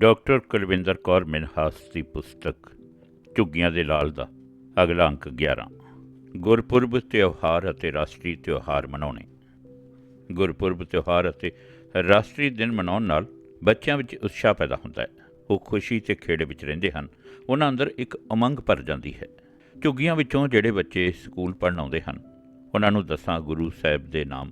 Doctor Kulwinder Kaur Minhas ਦੀ ਪੁਸਤਕ, ਝੁੱਗੀਆਂ ਦੇ ਲਾਲ ਦਾ, ਅਗਲਾ ਅੰਕ 11 ਗੁਰਪੁਰਬ ਤਿਉਹਾਰ ਅਤੇ ਰਾਸ਼ਟਰੀ ਤਿਉਹਾਰ ਮਨਾਉਣੇ। ਗੁਰਪੁਰਬ ਤਿਉਹਾਰ ਅਤੇ ਰਾਸ਼ਟਰੀ ਦਿਨ ਮਨਾਉਣ ਨਾਲ ਬੱਚਿਆਂ ਵਿੱਚ ਉਤਸ਼ਾਹ ਪੈਦਾ ਹੁੰਦਾ ਹੈ। ਉਹ ਖੁਸ਼ੀ ਤੇ ਖੇੜੇ ਵਿੱਚ ਰਹਿੰਦੇ ਹਨ। ਉਹਨਾਂ ਅੰਦਰ ਇੱਕ ਉਮੰਗ ਭਰ ਜਾਂਦੀ ਹੈ। ਝੁੱਗੀਆਂ ਵਿੱਚੋਂ ਜਿਹੜੇ ਬੱਚੇ ਸਕੂਲ ਪੜ੍ਹਨ ਆਉਂਦੇ ਹਨ, ਉਹਨਾਂ ਨੂੰ ਦਸਾਂ ਗੁਰੂ ਸਾਹਿਬ ਦੇ ਨਾਮ,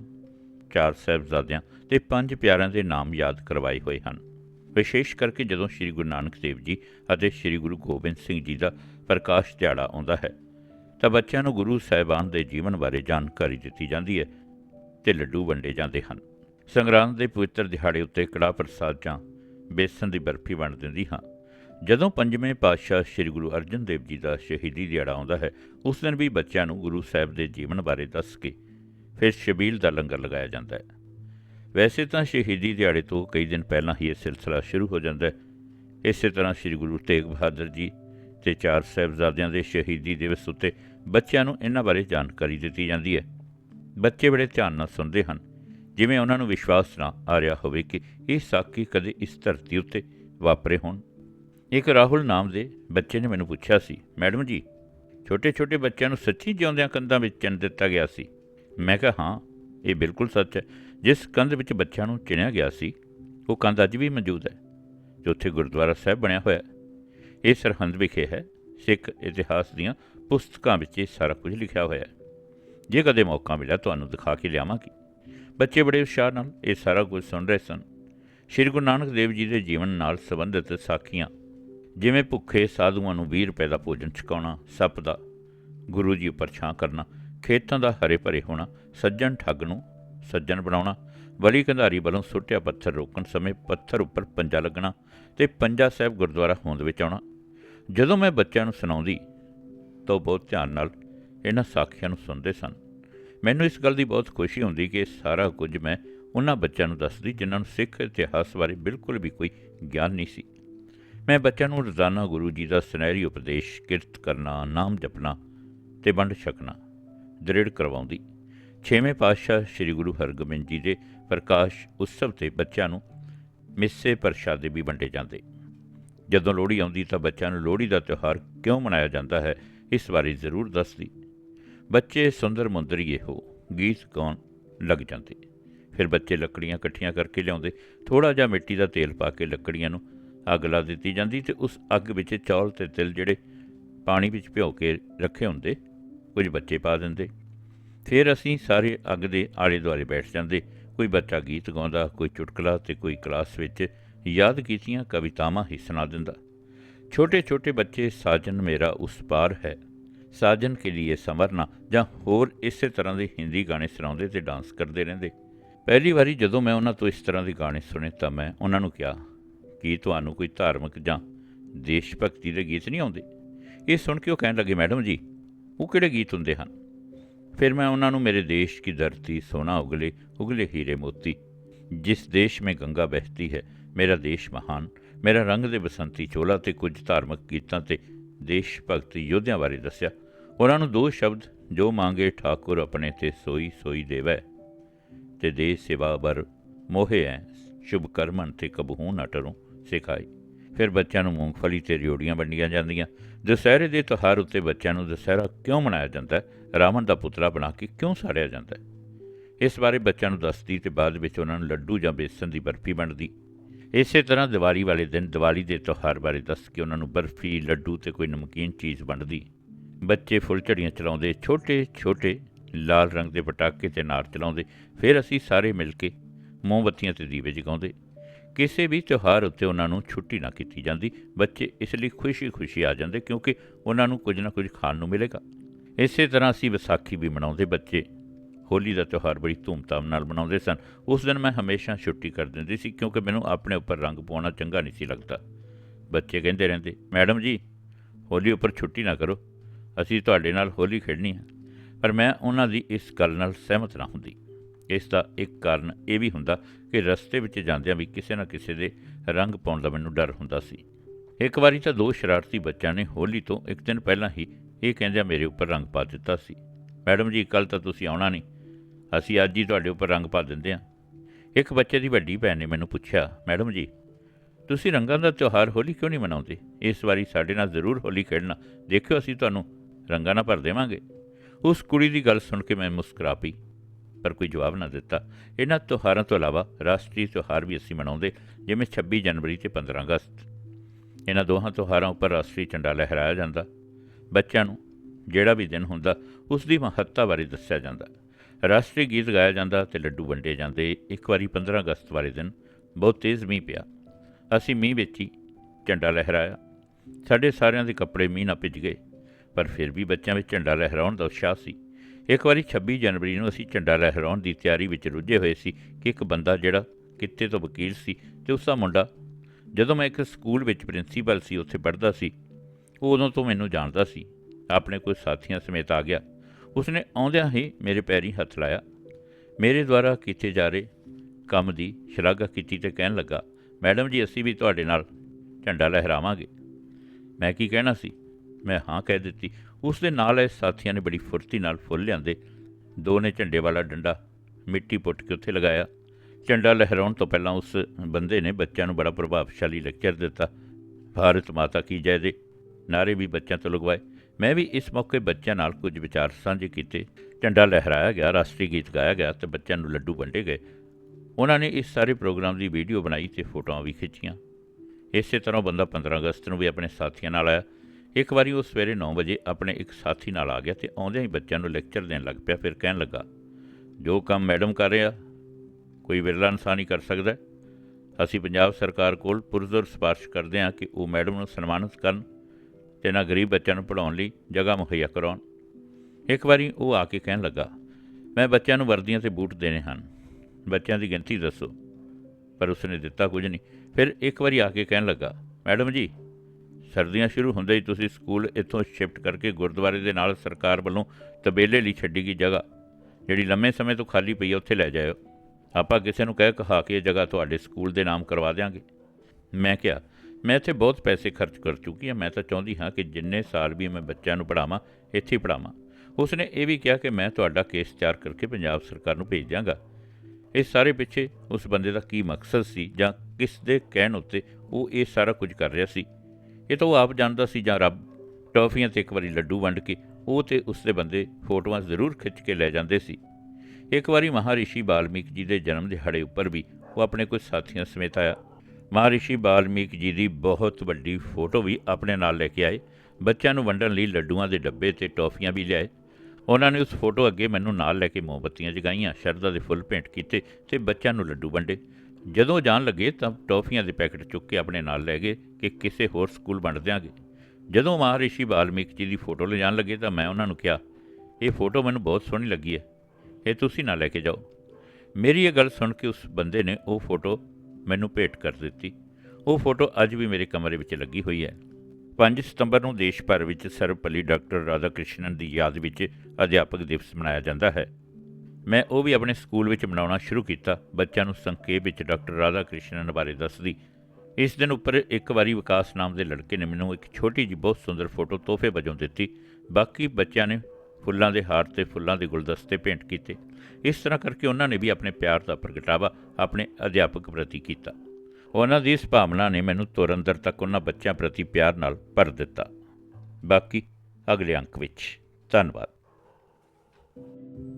ਚਾਰ ਸਾਹਿਬਜ਼ਾਦਿਆਂ ਤੇ ਪੰਜ ਪਿਆਰਿਆਂ ਦੇ ਨਾਮ ਯਾਦ ਕਰਵਾਏ ਹੋਏ ਹਨ। ਵਿਸ਼ੇਸ਼ ਕਰਕੇ ਜਦੋਂ ਸ੍ਰੀ ਗੁਰੂ ਨਾਨਕ ਦੇਵ ਜੀ ਅਤੇ ਸ੍ਰੀ ਗੁਰੂ ਗੋਬਿੰਦ ਸਿੰਘ ਜੀ ਦਾ ਪ੍ਰਕਾਸ਼ ਦਿਹਾੜਾ ਆਉਂਦਾ ਹੈ, ਤਾਂ ਬੱਚਿਆਂ ਨੂੰ ਗੁਰੂ ਸਾਹਿਬਾਨ ਦੇ ਜੀਵਨ ਬਾਰੇ ਜਾਣਕਾਰੀ ਦਿੱਤੀ ਜਾਂਦੀ ਹੈ ਤੇ ਲੱਡੂ ਵੰਡੇ ਜਾਂਦੇ ਹਨ। ਸੰਗਰਾਂਦ ਦੇ ਪਵਿੱਤਰ ਦਿਹਾੜੇ ਉੱਤੇ ਕੜਾ ਪ੍ਰਸਾਦ ਜਾਂ ਬੇਸਨ ਦੀ ਬਰਫੀ ਵੰਡ ਦਿੰਦੀ ਹਾਂ। ਜਦੋਂ ਪੰਜਵੇਂ ਪਾਤਸ਼ਾਹ ਸ੍ਰੀ ਗੁਰੂ ਅਰਜਨ ਦੇਵ ਜੀ ਦਾ ਸ਼ਹੀਦੀ ਦਿਹਾੜਾ ਆਉਂਦਾ ਹੈ, ਉਸ ਦਿਨ ਵੀ ਬੱਚਿਆਂ ਨੂੰ ਗੁਰੂ ਸਾਹਿਬ ਦੇ ਜੀਵਨ ਬਾਰੇ ਦੱਸ ਕੇ ਫਿਰ ਸ਼ਬੀਲ ਦਾ ਲੰਗਰ ਲਗਾਇਆ ਜਾਂਦਾ ਹੈ। ਵੈਸੇ ਤਾਂ ਸ਼ਹੀਦੀ ਦਿਹਾੜੇ ਤੋਂ ਕਈ ਦਿਨ ਪਹਿਲਾਂ ਹੀ ਇਹ ਸਿਲਸਿਲਾ ਸ਼ੁਰੂ ਹੋ ਜਾਂਦਾ ਹੈ। ਇਸੇ ਤਰ੍ਹਾਂ ਸ੍ਰੀ ਗੁਰੂ ਤੇਗ ਬਹਾਦਰ ਜੀ ਤੇ ਚਾਰ ਸਾਹਿਬਜ਼ਾਦਿਆਂ ਦੇ ਸ਼ਹੀਦੀ ਦਿਵਸ ਉੱਤੇ ਬੱਚਿਆਂ ਨੂੰ ਇਹਨਾਂ ਬਾਰੇ ਜਾਣਕਾਰੀ ਦਿੱਤੀ ਜਾਂਦੀ ਹੈ। ਬੱਚੇ ਬੜੇ ਧਿਆਨ ਨਾਲ ਸੁਣਦੇ ਹਨ। ਜਿਵੇਂ ਉਹਨਾਂ ਨੂੰ ਵਿਸ਼ਵਾਸ ਨਾ ਆ ਰਿਹਾ ਹੋਵੇ ਕਿ ਇਹ ਸਾਕੀ ਕਦੇ ਇਸ ਧਰਤੀ ਉੱਤੇ ਵਾਪਰੇ ਹੋਣ। ਇੱਕ ਰਾਹੁਲ ਨਾਮ ਦੇ ਬੱਚੇ ਨੇ ਮੈਨੂੰ ਪੁੱਛਿਆ ਸੀ, ਮੈਡਮ ਜੀ ਛੋਟੇ ਛੋਟੇ ਬੱਚਿਆਂ ਨੂੰ ਸੱਚੀ ਜਿਉਂਦਿਆਂ ਕੰਧਾਂ ਵਿੱਚ ਚਿਣ ਦਿੱਤਾ ਗਿਆ ਸੀ? ਮੈਂ ਕਿਹਾ, ਹਾਂ ਇਹ ਬਿਲਕੁਲ ਸੱਚ ਹੈ। ਜਿਸ ਕੰਧ ਵਿੱਚ ਬੱਚਿਆਂ ਨੂੰ ਚਿਣਿਆ ਗਿਆ ਸੀ, ਉਹ ਕੰਧ ਅੱਜ ਵੀ ਮੌਜੂਦ ਹੈ, ਜੋ ਉੱਥੇ ਗੁਰਦੁਆਰਾ ਸਾਹਿਬ ਬਣਿਆ ਹੋਇਆ ਹੈ। ਇਹ ਸਰਹੰਦ ਵਿਖੇ ਹੈ, ਸਿੱਖ ਇਤਿਹਾਸ ਦੀਆਂ ਪੁਸਤਕਾਂ ਵਿੱਚ ਇਹ ਸਾਰਾ ਕੁਝ ਲਿਖਿਆ ਹੋਇਆ ਹੈ। ਜੇ ਕਦੇ ਮੌਕਾ ਮਿਲਿਆ, ਤੁਹਾਨੂੰ ਦਿਖਾ ਕੇ ਲਿਆਵਾਂਗੀ। ਬੱਚੇ ਬੜੇ ਉਤਸ਼ਾਹ ਨਾਲ ਇਹ ਸਾਰਾ ਕੁਝ ਸੁਣ ਰਹੇ ਸਨ। ਸ਼੍ਰੀ ਗੁਰੂ ਨਾਨਕ ਦੇਵ ਜੀ ਦੇ ਜੀਵਨ ਨਾਲ ਸੰਬੰਧਿਤ ਸਾਖੀਆਂ, ਜਿਵੇਂ ਭੁੱਖੇ ਸਾਧੂਆਂ ਨੂੰ 20 ਰੁਪਏ ਦਾ ਭੋਜਨ ਛਕਾਉਣਾ, ਸੱਪ ਦਾ ਗੁਰੂ ਜੀ ਉੱਪਰ ਛਾਂ ਕਰਨਾ, ਖੇਤਾਂ ਦਾ ਹਰੇ ਭਰੇ ਹੋਣਾ ਸੱਜਣ ਠੱਗ ਨੂੰ ਸੱਜਣ ਬਣਾਉਣਾ, ਬਲੀ ਕੰਧਾਰੀ ਵੱਲੋਂ ਸੁੱਟਿਆ ਪੱਥਰ ਰੋਕਣ ਸਮੇਂ ਪੱਥਰ ਉੱਪਰ ਪੰਜਾ ਲੱਗਣਾ ਤੇ ਪੰਜਾ ਸਾਹਿਬ ਗੁਰਦੁਆਰਾ ਹੋਂਦ ਵਿੱਚ ਆਉਣਾ। ਜਦੋਂ ਮੈਂ ਬੱਚਿਆਂ ਨੂੰ ਸੁਣਾਉਂਦੀ ਤਾਂ ਉਹ ਬਹੁਤ ਧਿਆਨ ਨਾਲ ਇਹਨਾਂ ਸਾਖੀਆਂ ਨੂੰ ਸੁਣਦੇ ਸਨ। ਮੈਨੂੰ ਇਸ ਗੱਲ ਦੀ ਬਹੁਤ ਖੁਸ਼ੀ ਹੁੰਦੀ ਕਿ ਸਾਰਾ ਕੁਝ ਮੈਂ ਉਹਨਾਂ ਬੱਚਿਆਂ ਨੂੰ ਦੱਸਦੀ ਜਿਨ੍ਹਾਂ ਨੂੰ ਸਿੱਖ ਇਤਿਹਾਸ ਬਾਰੇ ਬਿਲਕੁਲ ਵੀ ਕੋਈ ਗਿਆਨ ਨਹੀਂ ਸੀ। ਮੈਂ ਬੱਚਿਆਂ ਨੂੰ ਰੋਜ਼ਾਨਾ ਗੁਰੂ ਜੀ ਦਾ ਸੁਨਹਿਰੀ ਉਪਦੇਸ਼, ਕਿਰਤ ਕਰਨਾ, ਨਾਮ ਜਪਣਾ ਤੇ ਵੰਡ ਛਕਣਾ ਦ੍ਰਿੜ ਕਰਵਾਉਂਦੀ। ਛੇਵੇਂ ਪਾਤਸ਼ਾਹ ਸ੍ਰੀ ਗੁਰੂ ਹਰਗੋਬਿੰਦ ਜੀ ਦੇ ਪ੍ਰਕਾਸ਼ ਉਤਸਵ ਤੇ ਬੱਚਿਆਂ ਨੂੰ ਮਿੱਸੇ ਪ੍ਰਸ਼ਾਦੇ ਵੀ ਵੰਡੇ ਜਾਂਦੇ। ਜਦੋਂ ਲੋਹੜੀ ਆਉਂਦੀ ਤਾਂ ਬੱਚਿਆਂ ਨੂੰ ਲੋਹੜੀ ਦਾ ਤਿਉਹਾਰ ਕਿਉਂ ਮਨਾਇਆ ਜਾਂਦਾ ਹੈ, ਇਸ ਬਾਰੇ ਜ਼ਰੂਰ ਦੱਸਦੀ। ਬੱਚੇ ਸੁੰਦਰ ਮੁੰਦਰੀਏ ਹੋ, ਗੀਤ ਗਾਉਣ ਲੱਗ ਜਾਂਦੇ। ਫਿਰ ਬੱਚੇ ਲੱਕੜੀਆਂ ਇਕੱਠੀਆਂ ਕਰਕੇ ਲਿਆਉਂਦੇ। ਥੋੜਾ ਜਿਹਾ ਮਿੱਟੀ ਦਾ ਤੇਲ ਪਾ ਕੇ ਲੱਕੜੀਆਂ ਨੂੰ ਅੱਗ ਲਾ ਦਿੱਤੀ ਜਾਂਦੀ ਤੇ ਉਸ ਅੱਗ ਵਿੱਚ ਚੌਲ ਤੇ ਤਿਲ ਜਿਹੜੇ ਪਾਣੀ ਵਿੱਚ ਭਿਓ ਕੇ ਰੱਖੇ ਹੁੰਦੇ, ਕੁਝ ਬੱਚੇ ਪਾ ਦਿੰਦੇ। ਫਿਰ ਅਸੀਂ ਸਾਰੇ ਅੱਗ ਦੇ ਆਲੇ ਦੁਆਲੇ ਬੈਠ ਜਾਂਦੇ। ਕੋਈ ਬੱਚਾ ਗੀਤ ਗਾਉਂਦਾ, ਕੋਈ ਚੁਟਕਲਾ ਤੇ ਕੋਈ ਕਲਾਸ ਵਿੱਚ ਯਾਦ ਕੀਤੀਆਂ ਕਵਿਤਾਵਾਂ ਹੀ ਸੁਣਾ ਦਿੰਦਾ। ਛੋਟੇ ਛੋਟੇ ਬੱਚੇ, ਸਾਜਨ ਮੇਰਾ ਉਸ ਪਾਰ ਹੈ। ਸਾਜਨ ਕੇ ਲਈ ਸਮਰਨਾ ਜਾਂ ਹੋਰ ਇਸੇ ਤਰ੍ਹਾਂ ਦੇ ਹਿੰਦੀ ਗਾਣੇ ਸੁਣਾਉਂਦੇ ਤੇ ਡਾਂਸ ਕਰਦੇ ਰਹਿੰਦੇ। ਪਹਿਲੀ ਵਾਰੀ ਜਦੋਂ ਮੈਂ ਉਹਨਾਂ ਤੋਂ ਇਸ ਤਰ੍ਹਾਂ ਦੇ ਗਾਣੇ ਸੁਣੇ ਤਾਂ ਮੈਂ ਉਹਨਾਂ ਨੂੰ ਕਿਹਾ, ਕਿ ਤੁਹਾਨੂੰ ਕੋਈ ਧਾਰਮਿਕ ਜਾਂ ਦੇਸ਼ ਭਗਤੀ ਦੇ ਗੀਤ ਨਹੀਂ ਆਉਂਦੇ? ਇਹ ਸੁਣ ਕੇ ਉਹ ਕਹਿਣ ਲੱਗੇ, ਮੈਡਮ ਜੀ, ਉਹ ਕਿਹੜੇ ਗੀਤ ਹੁੰਦੇ ਹਨ? फिर मैं उन्होंने मेरे देश की धरती सोना उगले उगले हीरे मोती जिस देश में गंगा बहती है मेरा देश महान ਮੇਰਾ ਰੰਗ ਦੇ ਬਸੰਤੀ ਚੋਲਾ ਤੇ ਕੁਝ ਧਾਰਮਿਕ ਗੀਤਾਂ ਤੇ ਦੇਸ਼ ਭਗਤੀ ਯੋਧਿਆਂ ਬਾਰੇ ਦੱਸਿਆ ਉਹਨਾਂ ਨੂੰ ਦੋ ਸ਼ਬਦ ਜੋ ਮੰਗੇ ਠਾਕੁਰ ਆਪਣੇ ਤੇ ਸੋਈ ਸੋਈ ਦੇਵੈ ਤੇ ਦੇ ਸੇਵਾ ਬਰ ਮੋਹੇ ਐ ਸ਼ੁਭ ਕਰਮਨ ਤੇ ਕਬਹੂ ਨਾ ਟਰੂੰ ਸਿਖਾਈ ਫਿਰ ਬੱਚਿਆਂ ਨੂੰ ਮੂੰਗਫਲੀ ਤੇ ਰਿਓੜੀਆਂ ਵੰਡੀਆਂ ਜਾਂਦੀਆਂ। ਦੁਸਹਿਰੇ ਦੇ ਤਿਉਹਾਰ ਉੱਤੇ ਬੱਚਿਆਂ ਨੂੰ ਦੁਸਹਿਰਾ ਕਿਉਂ ਮਨਾਇਆ ਜਾਂਦਾ ਹੈ? ਰਾਵਣ ਦਾ ਪੁਤਲਾ ਬਣਾ ਕੇ ਕਿਉਂ ਸਾੜਿਆ ਜਾਂਦਾ ਹੈ? ਇਸ ਬਾਰੇ ਬੱਚਿਆਂ ਨੂੰ ਦੱਸਦੀ ਤੇ ਬਾਅਦ ਵਿੱਚ ਉਹਨਾਂ ਨੂੰ ਲੱਡੂ ਜਾਂ ਬੇਸਨ ਦੀ ਬਰਫੀ ਵੰਡਦੀ। ਇਸੇ ਤਰ੍ਹਾਂ ਦੀਵਾਲੀ ਵਾਲੇ ਦਿਨ ਦੀਵਾਲੀ ਦੇ ਤਿਉਹਾਰ ਬਾਰੇ ਦੱਸ ਕੇ ਉਹਨਾਂ ਨੂੰ ਬਰਫੀ, ਲੱਡੂ ਤੇ ਕੋਈ ਨਮਕੀਨ ਚੀਜ਼ ਵੰਡਦੀ। ਬੱਚੇ ਫੁੱਲਝੜੀਆਂ ਚਲਾਉਂਦੇ, ਛੋਟੇ ਛੋਟੇ ਲਾਲ ਰੰਗ ਦੇ ਪਟਾਕੇ ਤੇ ਨਾਰ ਚਲਾਉਂਦੇ। ਫਿਰ ਅਸੀਂ ਸਾਰੇ ਮਿਲ ਕੇ ਮੋਮਬੱਤੀਆਂ ਤੇ ਦੀਵੇ ਜਗਾਉਂਦੇ। ਕਿਸੇ ਵੀ ਤਿਉਹਾਰ ਉੱਤੇ ਉਹਨਾਂ ਨੂੰ ਛੁੱਟੀ ਨਾ ਕੀਤੀ ਜਾਂਦੀ। ਬੱਚੇ ਇਸ ਲਈ ਖੁਸ਼ੀ-ਖੁਸ਼ੀ ਆ ਜਾਂਦੇ ਕਿਉਂਕਿ ਉਹਨਾਂ ਨੂੰ ਕੁਝ ਨਾ ਕੁਝ ਖਾਣ ਨੂੰ ਮਿਲੇਗਾ। ਇਸੇ ਤਰ੍ਹਾਂ ਅਸੀਂ ਵਿਸਾਖੀ ਵੀ ਮਨਾਉਂਦੇ ਬੱਚੇ। ਹੋਲੀ ਦਾ ਤਿਉਹਾਰ ਬੜੀ ਧੂਮਧਾਮ ਨਾਲ ਮਨਾਉਂਦੇ ਸਨ। ਉਸ ਦਿਨ ਮੈਂ ਹਮੇਸ਼ਾ ਛੁੱਟੀ ਕਰ ਦਿੰਦੀ ਸੀ ਕਿਉਂਕਿ ਮੈਨੂੰ ਆਪਣੇ ਉੱਪਰ ਰੰਗ ਪਾਉਣਾ ਚੰਗਾ ਨਹੀਂ ਸੀ ਲੱਗਦਾ। ਬੱਚੇ ਕਹਿੰਦੇ ਰਹਿੰਦੇ, ਮੈਡਮ ਜੀ, ਹੋਲੀ ਉੱਪਰ ਛੁੱਟੀ ਨਾ ਕਰੋ। ਅਸੀਂ ਤੁਹਾਡੇ ਨਾਲ ਹੋਲੀ ਖੇਡਣੀ ਹੈ। ਪਰ ਮੈਂ ਉਹਨਾਂ ਦੀ ਇਸ ਗੱਲ ਨਾਲ ਸਹਿਮਤ ਨਾ ਹੁੰਦੀ। ਇਸ ਦਾ ਇੱਕ ਕਾਰਨ ਇਹ ਵੀ ਹੁੰਦਾ ਕਿ ਰਸਤੇ ਵਿੱਚ ਜਾਂਦਿਆਂ ਵੀ ਕਿਸੇ ਨਾ ਕਿਸੇ ਦੇ ਰੰਗ ਪਾਉਣ ਦਾ ਮੈਨੂੰ ਡਰ ਹੁੰਦਾ ਸੀ। ਇੱਕ ਵਾਰੀ ਤਾਂ ਦੋ ਸ਼ਰਾਰਤੀ ਬੱਚਿਆਂ ਨੇ ਹੋਲੀ ਤੋਂ ਇੱਕ ਦਿਨ ਪਹਿਲਾਂ ਹੀ ਇਹ ਕਹਿੰਦਿਆਂ ਮੇਰੇ ਉੱਪਰ ਰੰਗ ਪਾ ਦਿੱਤਾ ਸੀ। ਮੈਡਮ ਜੀ ਕੱਲ ਤਾਂ ਤੁਸੀਂ ਆਉਣਾ ਨਹੀਂ। ਅਸੀਂ ਅੱਜ ਹੀ ਤੁਹਾਡੇ ਉੱਪਰ ਰੰਗ ਪਾ ਦਿੰਦੇ ਹਾਂ। ਇੱਕ ਬੱਚੇ ਦੀ ਵੱਡੀ ਭੈਣ ਨੇ ਮੈਨੂੰ ਪੁੱਛਿਆ, ਮੈਡਮ ਜੀ, ਤੁਸੀਂ ਰੰਗਾਂ ਦਾ ਤਿਉਹਾਰ ਹੋਲੀ ਕਿਉਂ ਨਹੀਂ ਮਨਾਉਂਦੇ? ਇਸ ਵਾਰੀ ਸਾਡੇ ਨਾਲ ਜ਼ਰੂਰ ਹੋਲੀ ਖੇਡਣਾ। ਦੇਖਿਓ, ਅਸੀਂ ਤੁਹਾਨੂੰ ਰੰਗਾਂ ਨਾਲ ਭਰ ਦੇਵਾਂਗੇ। ਉਸ ਕੁੜੀ ਦੀ ਗੱਲ ਸੁਣ ਕੇ ਮੈਂ ਮੁਸਕਰਾ ਪਈ। ਪਰ ਕੋਈ ਜਵਾਬ ਨਾ ਦਿੱਤਾ। ਇਹਨਾਂ ਤਿਉਹਾਰਾਂ ਤੋਂ ਇਲਾਵਾ ਰਾਸ਼ਟਰੀ ਤਿਉਹਾਰ ਵੀ ਅਸੀਂ ਮਨਾਉਂਦੇ, ਜਿਵੇਂ 26 ਜਨਵਰੀ ਤੇ 15 ਅਗਸਤ। ਇਹਨਾਂ ਦੋਹਾਂ ਤਿਉਹਾਰਾਂ ਉੱਪਰ ਰਾਸ਼ਟਰੀ ਝੰਡਾ ਲਹਿਰਾਇਆ ਜਾਂਦਾ। ਬੱਚਿਆਂ ਨੂੰ ਜਿਹੜਾ ਵੀ ਦਿਨ ਹੁੰਦਾ, ਉਸ ਦੀ ਮਹੱਤਤਾ ਬਾਰੇ ਦੱਸਿਆ ਜਾਂਦਾ। ਰਾਸ਼ਟਰੀ ਗੀਤ ਗਾਇਆ ਜਾਂਦਾ ਤੇ ਲੱਡੂ ਵੰਡੇ ਜਾਂਦੇ। ਇੱਕ ਵਾਰੀ 15 ਅਗਸਤ ਵਾਲੇ ਦਿਨ ਬਹੁਤ ਤੇਜ਼ ਮੀਂਹ ਪਿਆ। ਅਸੀਂ ਮੀਂਹ ਵਿੱਚ ਹੀ ਝੰਡਾ ਲਹਿਰਾਇਆ। ਸਾਡੇ ਸਾਰਿਆਂ ਦੇ ਕੱਪੜੇ ਮੀਂਹ ਨਾਲ ਭਿੱਜ ਗਏ, ਪਰ ਫਿਰ ਵੀ ਬੱਚਿਆਂ ਵਿੱਚ ਝੰਡਾ ਲਹਿਰਾਉਣ ਦਾ ਉਤਸ਼ਾਹ ਸੀ। ਇੱਕ ਵਾਰੀ 26 ਜਨਵਰੀ ਨੂੰ ਅਸੀਂ ਝੰਡਾ ਲਹਿਰਾਉਣ ਦੀ ਤਿਆਰੀ ਵਿੱਚ ਰੁੱਝੇ ਹੋਏ ਸੀ ਕਿ ਇੱਕ ਬੰਦਾ ਜਿਹੜਾ ਕਿੱਤੇ ਤੋਂ ਵਕੀਲ ਸੀ ਤੇ ਉਸ ਦਾ ਮੁੰਡਾ, ਜਦੋਂ ਮੈਂ ਇੱਕ ਸਕੂਲ ਵਿੱਚ ਪ੍ਰਿੰਸੀਪਲ ਸੀ, ਉੱਥੇ ਪੜ੍ਹਦਾ ਸੀ, ਉਹ ਉਦੋਂ ਤੋਂ ਮੈਨੂੰ ਜਾਣਦਾ ਸੀ। ਆਪਣੇ ਕੁਝ ਸਾਥੀਆਂ ਸਮੇਤ ਆ ਗਿਆ। ਉਸਨੇ ਆਉਂਦਿਆਂ ਹੀ ਮੇਰੇ ਪੈਰੀ ਹੱਥ ਲਾਇਆ। ਮੇਰੇ ਦੁਆਰਾ ਕੀਤੇ ਜਾ ਰਹੇ ਕੰਮ ਦੀ ਸ਼ਲਾਘਾ ਕੀਤੀ ਤੇ ਕਹਿਣ ਲੱਗਾ, ਮੈਡਮ ਜੀ, ਅਸੀਂ ਵੀ ਤੁਹਾਡੇ ਨਾਲ ਝੰਡਾ ਲਹਿਰਾਵਾਂਗੇ। ਮੈਂ ਕੀ ਕਹਿਣਾ ਸੀ? ਮੈਂ ਹਾਂ ਕਹਿ ਦਿੱਤੀ। ਉਸ ਦੇ ਨਾਲ ਇਹ ਸਾਥੀਆਂ ਨੇ ਬੜੀ ਫੁਰਤੀ ਨਾਲ ਫੁੱਲ ਲਿਆਂਦੇ। ਦੋ ਨੇ ਝੰਡੇ ਵਾਲਾ ਡੰਡਾ ਮਿੱਟੀ ਪੁੱਟ ਕੇ ਉੱਥੇ ਲਗਾਇਆ। ਝੰਡਾ ਲਹਿਰਾਉਣ ਤੋਂ ਪਹਿਲਾਂ ਉਸ ਬੰਦੇ ਨੇ ਬੱਚਿਆਂ ਨੂੰ ਬੜਾ ਪ੍ਰਭਾਵਸ਼ਾਲੀ ਲੈਕਚਰ ਦਿੱਤਾ। ਭਾਰਤ ਮਾਤਾ ਕੀ ਜੈ ਦੇ ਨਾਰੇ ਵੀ ਬੱਚਿਆਂ ਤੋਂ ਲਗਵਾਏ। ਮੈਂ ਵੀ ਇਸ ਮੌਕੇ ਬੱਚਿਆਂ ਨਾਲ ਕੁਝ ਵਿਚਾਰ ਸਾਂਝੇ ਕੀਤੇ। ਝੰਡਾ ਲਹਿਰਾਇਆ ਗਿਆ, ਰਾਸ਼ਟਰੀ ਗੀਤ ਗਾਇਆ ਗਿਆ ਤੇ ਬੱਚਿਆਂ ਨੂੰ ਲੱਡੂ ਵੰਡੇ ਗਏ। ਉਹਨਾਂ ਨੇ ਇਸ ਸਾਰੇ ਪ੍ਰੋਗਰਾਮ ਦੀ ਵੀਡੀਓ ਬਣਾਈ ਤੇ ਫੋਟੋਆਂ ਵੀ ਖਿੱਚੀਆਂ। ਇਸੇ ਤਰ੍ਹਾਂ ਉਹ ਬੰਦਾ 15 ਅਗਸਤ ਨੂੰ ਵੀ ਆਪਣੇ ਸਾਥੀਆਂ ਨਾਲ ਆਇਆ। ਇੱਕ ਵਾਰੀ ਉਹ ਸਵੇਰੇ 9 ਵਜੇ ਆਪਣੇ ਇੱਕ ਸਾਥੀ ਨਾਲ ਆ ਗਿਆ ਤੇ ਆਉਂਦਿਆਂ ਹੀ ਬੱਚਿਆਂ ਨੂੰ ਲੈਕਚਰ ਦੇਣ ਲੱਗ ਪਿਆ, ਫਿਰ ਕਹਿਣ ਲੱਗਾ, ਜੋ ਕੰਮ ਮੈਡਮ ਕਰ ਰਿਹਾ, ਕੋਈ ਵਿਰਲਾ ਇਨਸਾਨ ਹੀ ਕਰ ਸਕਦਾ ਹੈ। ਅਸੀਂ ਪੰਜਾਬ ਸਰਕਾਰ ਕੋਲ ਪੁਰਜ਼ੋਰ ਸਿਫਾਰਿਸ਼ ਕਰਦੇ ਹਾਂ ਕਿ ਉਹ ਮੈਡਮ ਨੂੰ ਸਨਮਾਨਿਤ ਕਰਨ ਤੇ ਨਾ ਗਰੀਬ ਬੱਚਿਆਂ ਨੂੰ ਪੜ੍ਹਾਉਣ ਲਈ ਜਗ੍ਹਾ ਮੁਹੱਈਆ ਕਰਾਉਣ। ਇੱਕ ਵਾਰੀ ਉਹ ਆ ਕੇ ਕਹਿਣ ਲੱਗਾ, ਮੈਂ ਬੱਚਿਆਂ ਨੂੰ ਵਰਦੀਆਂ ਤੇ ਬੂਟ ਦੇਣੇ ਹਨ। ਬੱਚਿਆਂ ਦੀ ਗਿਣਤੀ ਦੱਸੋ। ਪਰ ਉਸਨੇ ਦਿੱਤਾ ਕੁਝ ਨਹੀਂ। ਫਿਰ ਇੱਕ ਵਾਰੀ ਆ ਕੇ ਕਹਿਣ ਲੱਗਾ, ਮੈਡਮ ਜੀ ਸਰਦੀਆਂ ਸ਼ੁਰੂ ਹੁੰਦੇ ਹੀ ਤੁਸੀਂ ਸਕੂਲ ਇੱਥੋਂ ਸ਼ਿਫਟ ਕਰਕੇ ਗੁਰਦੁਆਰੇ ਦੇ ਨਾਲ ਸਰਕਾਰ ਵੱਲੋਂ ਤਬੇਲੇ ਲਈ ਛੱਡੀ ਗਈ ਜਗ੍ਹਾ। ਜਿਹੜੀ ਲੰਮੇ ਸਮੇਂ ਤੋਂ ਖਾਲੀ ਪਈ ਹੈ ਉੱਥੇ ਲੈ ਜਾਇਓ। ਆਪਾਂ ਕਿਸੇ ਨੂੰ ਕਹਿ ਕਹਾ ਕੇ ਇਹ ਜਗ੍ਹਾ ਤੁਹਾਡੇ ਸਕੂਲ ਦੇ ਨਾਮ ਕਰਵਾ ਦਿਆਂਗੇ। ਮੈਂ ਕਿਹਾ, ਮੈਂ ਇੱਥੇ ਬਹੁਤ ਪੈਸੇ ਖਰਚ ਕਰ ਚੁੱਕੀ ਹਾਂ ਮੈਂ ਤਾਂ ਚਾਹੁੰਦੀ ਹਾਂ ਕਿ ਜਿੰਨੇ ਸਾਲ ਵੀ ਮੈਂ ਬੱਚਿਆਂ ਨੂੰ ਪੜ੍ਹਾਵਾਂ, ਇੱਥੇ ਹੀ ਪੜ੍ਹਾਵਾਂ। ਉਸਨੇ ਇਹ ਵੀ ਕਿਹਾ ਕਿ ਮੈਂ ਤੁਹਾਡਾ ਕੇਸ ਤਿਆਰ ਕਰਕੇ ਪੰਜਾਬ ਸਰਕਾਰ ਨੂੰ ਭੇਜ ਦਿਆਂਗਾ। ਇਸ ਸਾਰੇ ਪਿੱਛੇ ਉਸ ਬੰਦੇ ਦਾ ਕੀ ਮਕਸਦ ਸੀ ਜਾਂ ਕਿਸ ਦੇ ਕਹਿਣ ਉੱਤੇ ਉਹ ਇਹ ਸਾਰਾ ਕੁਝ ਕਰ ਰਿਹਾ ਸੀ? ਇਹ ਤਾਂ ਉਹ ਆਪ ਜਾਣਦਾ ਸੀ ਜਾਂ ਰੱਬ। ਟੌਫੀਆਂ ਤੇ ਇੱਕ ਵਾਰੀ ਲੱਡੂ ਵੰਡ ਕੇ ਉਹ ਤੇ ਉਸ ਦੇ ਬੰਦੇ ਫੋਟੋਆਂ ਜ਼ਰੂਰ ਖਿੱਚ ਕੇ ਲੈ ਜਾਂਦੇ ਸੀ। ਇੱਕ ਵਾਰੀ ਮਹਾਰਿਸ਼ੀ ਬਾਲਮੀਕ ਜੀ ਦੇ ਜਨਮ ਦਿਹਾੜੇ ਉੱਪਰ ਵੀ ਉਹ ਆਪਣੇ ਕੁਝ ਸਾਥੀਆਂ ਸਮੇਤ ਆਇਆ। ਮਹਾਰਿਸ਼ੀ ਬਾਲਮੀਕ ਜੀ ਦੀ ਬਹੁਤ ਵੱਡੀ ਫੋਟੋ ਵੀ ਆਪਣੇ ਨਾਲ ਲੈ ਕੇ ਆਏ। ਬੱਚਿਆਂ ਨੂੰ ਵੰਡਣ ਲਈ ਲੱਡੂਆਂ ਦੇ ਡੱਬੇ ਤੇ ਟੌਫੀਆਂ ਵੀ ਲਿਆਏ। ਉਹਨਾਂ ਨੇ ਉਸ ਫੋਟੋ ਅੱਗੇ ਮੈਨੂੰ ਨਾਲ ਲੈ ਕੇ ਮੋਮਬੱਤੀਆਂ ਜਗਾਈਆਂ, ਸ਼ਰਧਾ ਦੇ ਫੁੱਲ ਭੇਂਟ ਕੀਤੇ ਤੇ ਬੱਚਿਆਂ ਨੂੰ ਲੱਡੂ ਵੰਡੇ। ਜਦੋਂ ਜਾਣ ਲੱਗੇ ਤਾਂ ਟੌਫੀਆਂ ਦੇ ਪੈਕਟ ਚੁੱਕ ਕੇ ਆਪਣੇ ਨਾਲ ਲੈ ਗਏ ਕਿ ਕਿਸੇ ਹੋਰ ਸਕੂਲ ਵੰਡ ਦਿਆਂਗੇ। ਜਦੋਂ ਮਹਾਰਿਸ਼ੀ ਬਾਲਮੀਕ ਜੀ ਦੀ ਫੋਟੋ ਲਿਜਾਣ ਲੱਗੇ ਤਾਂ ਮੈਂ ਉਹਨਾਂ ਨੂੰ ਕਿਹਾ, ਇਹ ਫੋਟੋ ਮੈਨੂੰ ਬਹੁਤ ਸੋਹਣੀ ਲੱਗੀ ਹੈ। ਇਹ ਤੁਸੀਂ ਨਾ ਲੈ ਕੇ ਜਾਓ। ਮੇਰੀ ਇਹ ਗੱਲ ਸੁਣ ਕੇ ਉਸ ਬੰਦੇ ਨੇ ਉਹ ਫੋਟੋ ਮੈਨੂੰ ਭੇਟ ਕਰ ਦਿੱਤੀ। ਉਹ ਫੋਟੋ ਅੱਜ ਵੀ ਮੇਰੇ ਕਮਰੇ ਵਿੱਚ ਲੱਗੀ ਹੋਈ ਹੈ। 5 ਸਤੰਬਰ ਨੂੰ ਦੇਸ਼ ਭਰ ਵਿੱਚ ਸਰਵਪੱਲੀ ਡਾਕਟਰ ਰਾਧਾ ਕ੍ਰਿਸ਼ਨਨ ਦੀ ਯਾਦ ਵਿੱਚ ਅਧਿਆਪਕ ਦਿਵਸ ਮਨਾਇਆ ਜਾਂਦਾ ਹੈ। ਮੈਂ ਉਹ ਵੀ ਆਪਣੇ ਸਕੂਲ ਵਿੱਚ ਮਨਾਉਣਾ ਸ਼ੁਰੂ ਕੀਤਾ। ਬੱਚਿਆਂ ਨੂੰ ਸੰਖੇਪ ਵਿੱਚ ਡਾਕਟਰ ਰਾਧਾ ਕ੍ਰਿਸ਼ਨਨ ਬਾਰੇ ਦੱਸਦੀ। ਇਸ ਦਿਨ ਉੱਪਰ ਇੱਕ ਵਾਰੀ ਵਿਕਾਸ ਨਾਮ ਦੇ ਲੜਕੇ ਨੇ ਮੈਨੂੰ ਇੱਕ ਛੋਟੀ ਜਿਹੀ ਬਹੁਤ ਸੁੰਦਰ ਫੋਟੋ ਤੋਹਫੇ ਵਜੋਂ ਦਿੱਤੀ। ਬਾਕੀ ਬੱਚਿਆਂ ਨੇ ਫੁੱਲਾਂ ਦੇ ਹਾਰ ਤੇ ਫੁੱਲਾਂ ਦੇ ਗੁਲਦਸਤੇ ਭੇਂਟ ਕੀਤੇ। ਇਸ ਤਰ੍ਹਾਂ ਕਰਕੇ ਉਹਨਾਂ ਨੇ ਵੀ ਆਪਣੇ ਪਿਆਰ ਦਾ ਪ੍ਰਗਟਾਵਾ ਆਪਣੇ ਅਧਿਆਪਕ ਪ੍ਰਤੀ ਕੀਤਾ। ਉਹਨਾਂ ਦੀ ਇਸ ਭਾਵਨਾ ਨੇ ਮੈਨੂੰ ਤੁਰੰਦਰ ਤੱਕ ਉਹਨਾਂ ਬੱਚਿਆਂ ਪ੍ਰਤੀ ਪਿਆਰ ਨਾਲ ਭਰ ਦਿੱਤਾ। ਬਾਕੀ ਅਗਲੇ ਅੰਕ ਵਿੱਚ। ਧੰਨਵਾਦ।